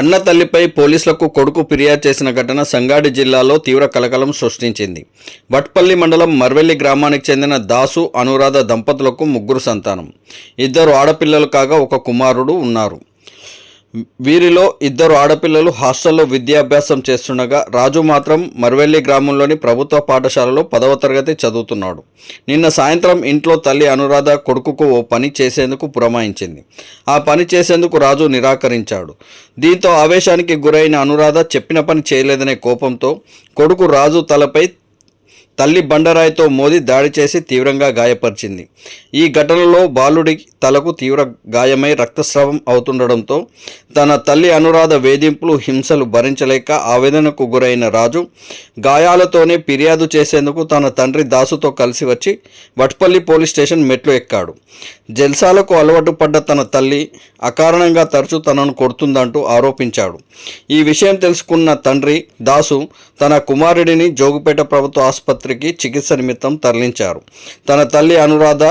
కన్న తల్లిపై పోలీసులకు కొడుకు ఫిర్యాదు చేసిన ఘటన సంగాడి జిల్లాలో తీవ్ర కలకలం సృష్టించింది. వట్పల్లి మండలం మర్వెల్లి గ్రామానికి చెందిన దాసు అనురాధ దంపతులకు ముగ్గురు సంతానం. ఇద్దరు ఆడపిల్లలు కాగా ఒక కుమారుడు ఉన్నారు. వీరిలో ఇద్దరు ఆడపిల్లలు హాస్టల్లో విద్యాభ్యాసం చేస్తుండగా రాజు మాత్రం మర్వెల్లి గ్రామంలోని ప్రభుత్వ పాఠశాలలో పదవ తరగతి చదువుతున్నాడు. నిన్న సాయంత్రం ఇంట్లో తల్లి అనురాధ కొడుకుకు ఓ పని చేసేందుకు పురమాయించింది. ఆ పని చేసేందుకు రాజు నిరాకరించాడు. దీంతో ఆవేశానికి గురైన అనురాధ చెప్పిన పని చేయలేదనే కోపంతో కొడుకు రాజు తలపై తల్లి బండరాయితో మోది దాడి చేసి తీవ్రంగా గాయపరిచింది. ఈ ఘటనలో బాలుడి తలకు తీవ్ర గాయమై రక్తస్రావం అవుతుండడంతో తన తల్లి అనురాధ వేధింపులు హింసలు భరించలేక ఆవేదనకు గురైన రాజు గాయాలతోనే ఫిర్యాదు చేసేందుకు తన తండ్రి దాసుతో కలిసి వచ్చి వట్పల్లి పోలీస్ స్టేషన్ మెట్లు ఎక్కాడు. జల్సాలకు అలవాటు పడ్డ తన తల్లి అకారణంగా తరచూ తనను కొడుతుందంటూ ఆరోపించాడు. ఈ విషయం తెలుసుకున్న తండ్రి దాసు తన కుమారుడిని జోగుపేట ప్రభుత్వ ఆసుపత్రి ఆసుపత్రికి చికిత్స నిమిత్తం తరలించారు. తన తల్లి అనురాధ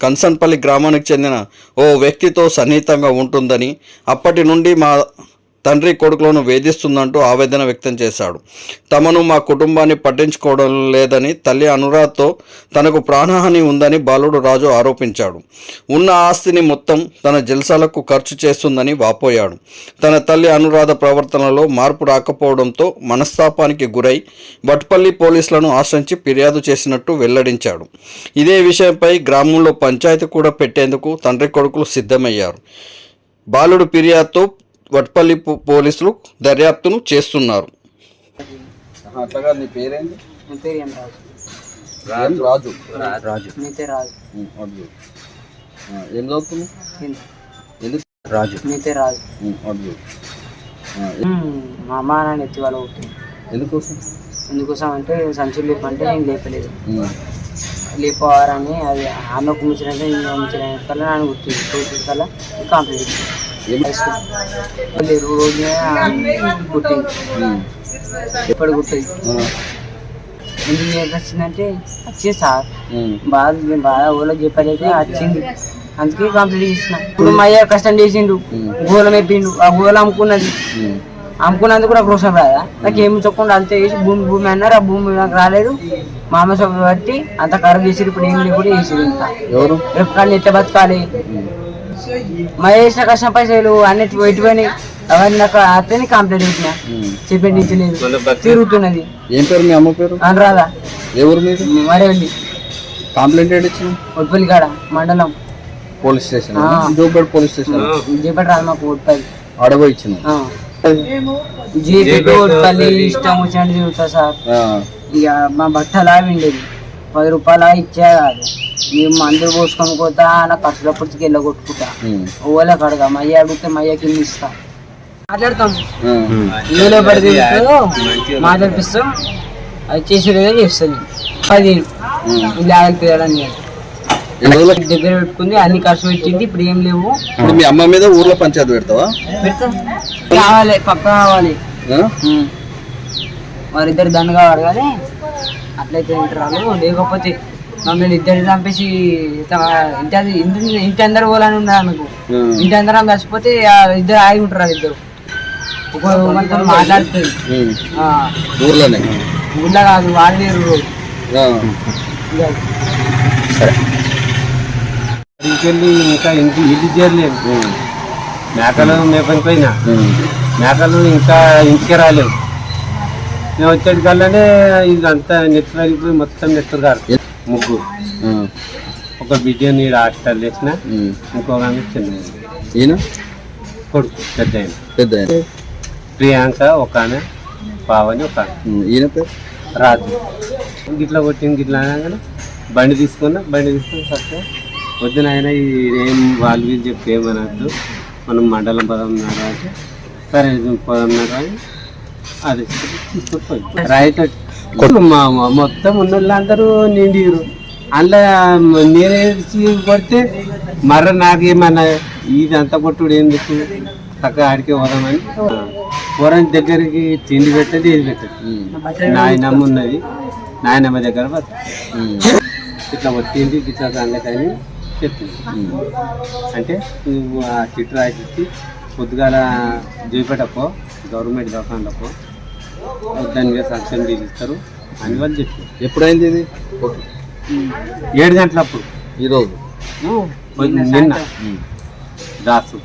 కన్సన్పల్లి గ్రామానికి చెందిన ఓ వ్యక్తితో సన్నిహితంగా ఉంటుందని అప్పటి నుండి మా తండ్రి కొడుకులను వేధిస్తుందంటూ ఆవేదన వ్యక్తం చేశాడు. తమను మా కుటుంబాన్ని పట్టించుకోవడం లేదని తల్లి అనురాధతో తనకు ప్రాణహాని ఉందని బాలుడు రాజు ఆరోపించాడు. ఉన్న ఆస్తిని మొత్తం తన జల్సాలకు ఖర్చు చేస్తుందని వాపోయాడు. తన తల్లి అనురాధ ప్రవర్తనలో మార్పు రాకపోవడంతో మనస్తాపానికి గురై భట్పల్లి పోలీసులను ఆశ్రయించి ఫిర్యాదు చేసినట్టు వెల్లడించాడు. ఇదే విషయంపై గ్రామంలో పంచాయతీ కూడా పెట్టేందుకు తండ్రి కొడుకులు సిద్ధమయ్యారు. బాలుడు ఫిర్యాదుతో వట్పల్లి పోలీసులు దర్యాప్తును చేస్తున్నారు. అట్లాగా నీ పేరేంటి రాజు. రాజు? ఏం? ఎందుకు? రాజు. మీ రాజు. అమ్మ నాన్న ఎత్తి వాళ్ళు ఎందుకోసం? ఎందుకోసం అంటే సంచులు లేపంటే నేను లేపలేదు. లేపవారని అది ఆమె ముచ్చినంటే నేను ముచ్చిన కల్లా నాన్న గుర్తుంది. కల్లా కంప్లీట్ ఎప్పుడు గుర్తుంది ఎందుకు వచ్చింది సార్ బాగా బాగా ఊళ్ళో చెప్పలేక వచ్చింది అందుకే కంప్లీట్ చేసిన ఇప్పుడు మా అయ్య కష్టం చేసిండు గోళం ఎప్పిండు ఆ గోళం అమ్ముకున్నది అమ్ముకున్నందుకు నాకు రోషం రాదా నాకు ఏమి చెప్పకుండా అంతే చేసి భూమి భూమి అన్నారు ఆ భూమి నాకు రాలేదు మా అమ్మ సొప్ప బట్టి అంత ఖరాబ్ చేసి ఇప్పుడు ఏం లేకుండా చేసింది ఇంకా ఎవరు రేపు కానీ ఎట్లా బతకాలి? మా చేసిన కష్టం పైసలు అన్నిటి ఎటువని అవన్నీ నాకు అతని కంప్లీట్ చేసిన. చెప్పించలేదు తిరుగుతున్నది. ఏం పేరు మీ అమ్మ పేరు? అనురాధా. ఎవరు మీరు మరే వెళ్ళి కంప్లైంట్ ఇచ్చిన ఒడ్పల్లికాడ మండలం. Police station. జోపేట్ police station. చేపట్టి రాదు మాకు ఒడ్పల్లి అడగ ఇచ్చిన జీపీ ఒడ్పల్లి ఇష్టం వచ్చినట్టు తిరుగుతా సార్. ఇక మా బట్టలా విండేది పది రూపాయల ఇచ్చే కాదు ఈ మందులు పోసుకొని పోతా నా ఖర్చుల పుట్టుకి వెళ్ళగొట్టుకుంటా ఓలే కడగా మయ్య అడిగితే మయ్య కింద ఇస్తా. మాట్లాడతాం. ఏలో పడితే మాట్లాడిపిస్తాం. అది చేసేదే చేస్తుంది పది. తీయడానికి దగ్గర పెట్టుకుంది అన్ని ఖర్చు పెట్టింది ఇప్పుడు ఏం లేవు. ఇప్పుడు మీ అమ్మ మీద ఊర్లో పంచాయతీ పెడతావా? పెడతా. కావాలి పక్క కావాలి ఆ? వారిద్దరు దండ కావాలి కానీ అట్లయితే వింటారు లేకపోతే మమ్మల్ని ఇద్దరు చంపేసి ఇంటి ఇంటి ఇంటి అందరు పోలని ఉన్నారు ఆ. ఇంటి అందరం ఆ ఇద్దరు ఆగి ఉంటారు ఇద్దరు. ఒక మనతో మాట్లాడుతుంది. ఊర్లోనే. ఊళ్ళో కాదు వాళ్ళు ఇంకెళ్ళి ఇంకా ఇంటి ఇంటి చేరలేదు. మేకలు మేపని పోయినా. మేకలు ఇంకా ఇంటికి రాలేవు మేము వచ్చేటి కల్లానే ఇదంతా నెత్తి వెళ్ళిపోయి మొత్తం నెత్తురు గారు ముగ్గురు. ఒక బిడ్డని హాస్టల్ ఉమ్. ఇంకొక ఆమె చిన్న ఈయన కొడుకు పెద్ద ఆయన పెద్ద ఆయన. ప్రియాంక ఒక ఆమె పావని ఒక ఆమె. ఈయన పేరు రాజు గిట్లా కొట్టింది గిట్లా అనగానే బండి తీసుకున్నా బండి తీసుకుని సత్తే వద్దు నాయన ఇది ఏం వాళ్ళు వీళ్ళు చెప్తే ఏమనద్దు మనం మండలం పదమన్నారు అంటే సరే పదమన్నారు అని అది. రైట్. మా మొత్తం ఉన్న వాళ్ళందరూ నిండిరు అందులో నేనేసి కొడితే మర్ర నాకేమన్నా ఇదంతా కొట్టుడు ఎందుకు? చక్కగా ఆడికి పోదామని పోరాని దగ్గరికి తిండి పెట్టదు ఏది పెట్టదు. నాయనమ్మ ఉన్నది. నాయనమ్మ దగ్గర ఇట్లా వచ్చింది ఇట్లా సంగతి అని చెప్పింది అంటే నువ్వు ఆ చిట్టు రాసి పొద్దుగాల జూపేటపో గవర్నమెంట్ దవాఖానలపో దాని మీద సక్షన్ తీసిస్తారు. అని వాళ్ళు చెప్పారు ఎప్పుడైంది ఇది? ఏడు గంటలప్పుడు. ఈరోజు? నిన్న. దాసు.